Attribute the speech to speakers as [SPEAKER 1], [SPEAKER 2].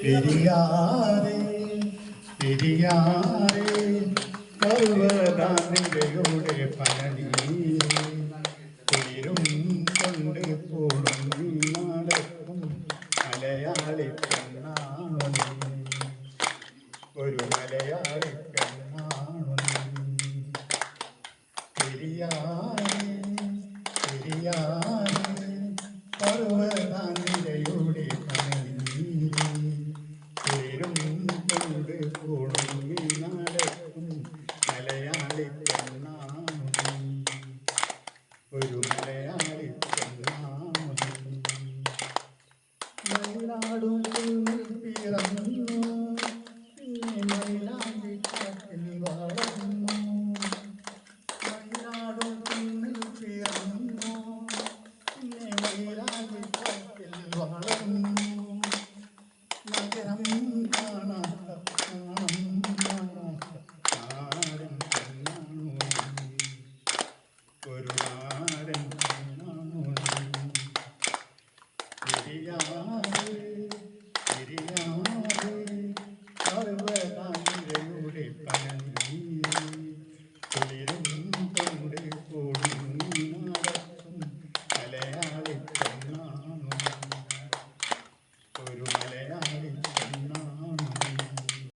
[SPEAKER 1] പിരിയാതെ പിരിയാതെ പർവതാനികയുടെ പനനീരെ തീരും കൊണ്ട് പോടും നടക്കും മലയാളി പെണ്ണാണു. ഒരു മലയാളി പെണ്ണാണു. പെരിയാറെ പെരിയാറെ നാടും പിറന്നു മയിലാഞ്ചിക്കാട്ടിൽ വളർന്നു മയിലാടും പിന്നിൽ പിറന്നു പിന്നെ മയിലാഞ്ചിക്കാട്ടിൽ വളർന്നു. നഗരം കാണാൻ Hare